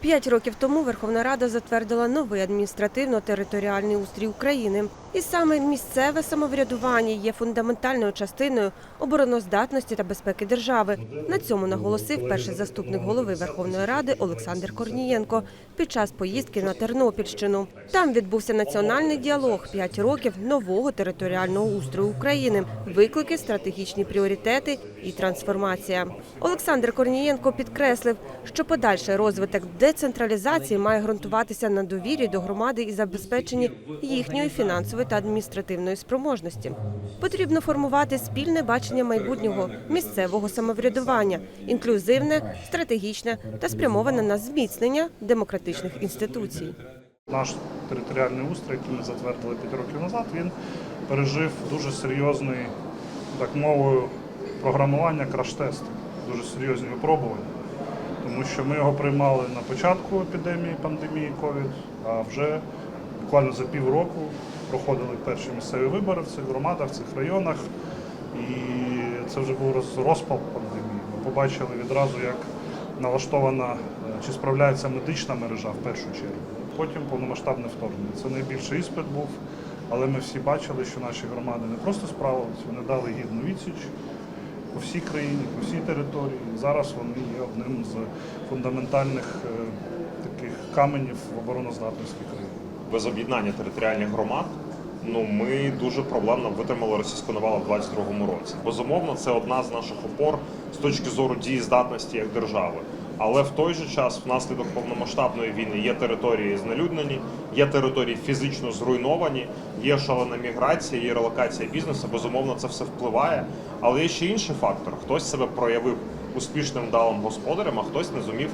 П'ять років тому Верховна Рада затвердила новий адміністративно-територіальний устрій України. І саме місцеве самоврядування є фундаментальною частиною обороноздатності та безпеки держави. На цьому наголосив перший заступник голови Верховної Ради Олександр Корнієнко під час поїздки на Тернопільщину. Там відбувся національний діалог п'ять років нового територіального устрою України, виклики, стратегічні пріоритети і трансформація. Олександр Корнієнко підкреслив, що подальший розвиток децентралізації має ґрунтуватися на довірі до громади і забезпеченні їхньої фінансової та адміністративної спроможності. Потрібно формувати спільне бачення майбутнього місцевого самоврядування, інклюзивне, стратегічне та спрямоване на зміцнення демократичних інституцій. Наш територіальний устрій, який ми затвердили 5 років назад, він пережив дуже серйозний, так мовою, програмування краш-тест, дуже серйозні випробування. Тому що ми його приймали на початку епідемії, пандемії COVID, а вже буквально за півроку проходили перші місцеві вибори в цих громадах, в цих районах. І це вже був розпал пандемії. Ми побачили відразу, як налаштована е, чи справляється медична мережа в першу чергу. Потім повномасштабне вторгнення. Це найбільший іспит був, але ми всі бачили, що наші громади не просто справилися, вони дали гідну відсіч по всій країні, по всій території. Зараз вони є одним з фундаментальних е, таких каменів в обороноздатності країни. без об'єднання територіальних громад. Ну, ми дуже проблемно витримали російську навалу в 22-му році. Безумовно, це одна з наших опор з точки зору дієздатності як держави. Але в той же час, внаслідок повномасштабної війни, є території знелюднені, є території фізично зруйновані, є шалена міграція, є релокація бізнесу. Безумовно, це все впливає. Але є ще інший фактор: хтось себе проявив успішним вдалим господарем, а хтось не зумів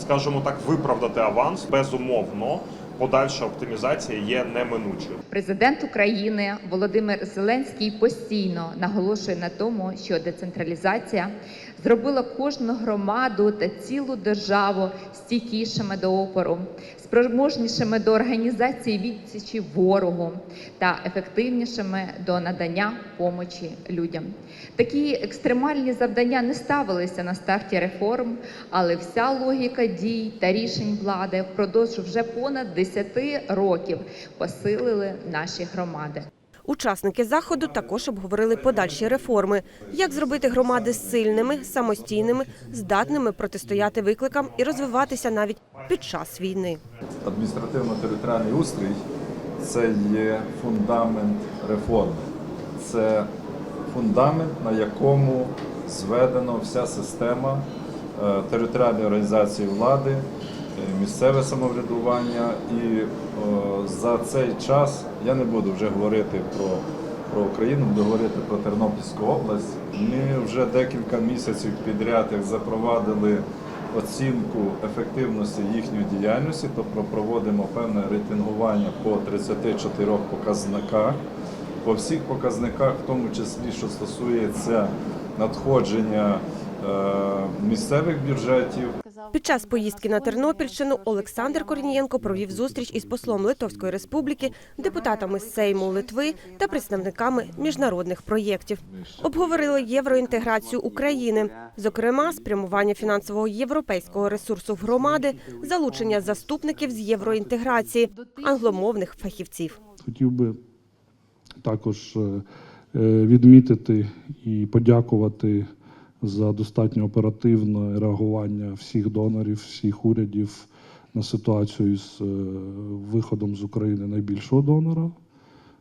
скажімо так, виправдати аванс безумовно. Подальша оптимізація є неминучою. Президент України Володимир Зеленський постійно наголошує на тому, що децентралізація зробила кожну громаду та цілу державу стійкішими до опору, спроможнішими до організації відсічі ворогу та ефективнішими до надання помочі людям. Такі екстремальні завдання не ставилися на старті реформ, але вся логіка дій та рішень влади впродовж вже понад 10 років посилили наші громади. Учасники заходу також обговорили подальші реформи, як зробити громади сильними, самостійними, здатними протистояти викликам і розвиватися навіть під час війни. адміністративно-територіальний устрій це є фундамент реформи. Це фундамент, на якому зведена вся система е, територіальної організації влади, місцеве самоврядування. І е, за цей час я не буду вже говорити про, про Україну, буду говорити про Тернопільську область. Ми вже декілька місяців підряд як запровадили оцінку ефективності їхньої діяльності, тобто проводимо певне рейтингування по 34 показниках. По всіх показниках, в тому числі, що стосується надходження е, місцевих бюджетів, Під час поїздки на Тернопільщину Олександр Корнієнко провів зустріч із послом Литовської Республіки, депутатами Сейму Литви та представниками міжнародних проєктів. Обговорили євроінтеграцію України, зокрема, спрямування фінансового європейського ресурсу в громади, залучення заступників з євроінтеграції, англомовних фахівців. Хотів би також е, е, відмітити і подякувати за достатньо оперативне реагування всіх донорів, всіх урядів на ситуацію з е, виходом з України найбільшого донора.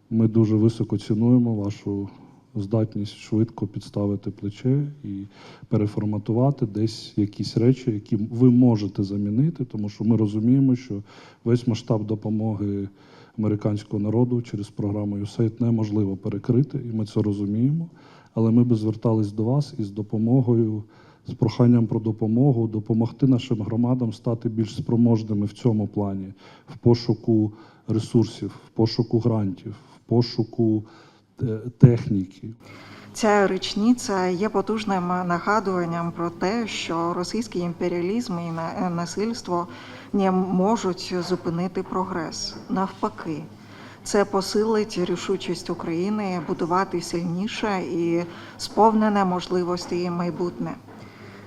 Ми дуже високо цінуємо вашу здатність швидко підставити плече і переформатувати десь якісь речі, які ви можете замінити, тому що ми розуміємо, що весь масштаб допомоги американського народу через програму USAID неможливо перекрити, і ми це розуміємо. Але ми би звертались до вас із допомогою, з проханням про допомогу, допомогти нашим громадам стати більш спроможними в цьому плані, в пошуку ресурсів, в пошуку грантів, в пошуку е, техніки. Ця річниця є потужним нагадуванням про те, що російський імперіалізм і насильство не можуть зупинити прогрес. Навпаки, це посилить рішучість України будувати сильніше і сповнене можливості майбутнє.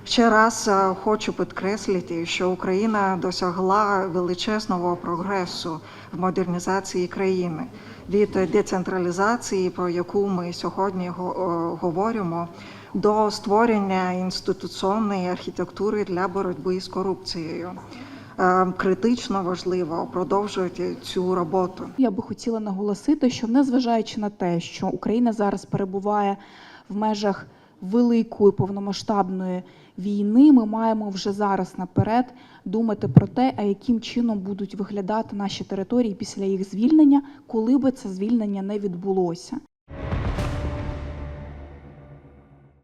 Ще раз е, хочу підкреслити, що Україна досягла величезного прогресу в модернізації країни від децентралізації, про яку ми сьогодні го- е, говоримо, до створення інституційної архітектури для боротьби з корупцією. Е, Критично важливо продовжувати цю роботу. Я би хотіла наголосити, що незважаючи на те, що Україна зараз перебуває в межах великої повномасштабної війни, ми маємо вже зараз наперед думати про те, а яким чином будуть виглядати наші території після їх звільнення, коли би це звільнення не відбулося.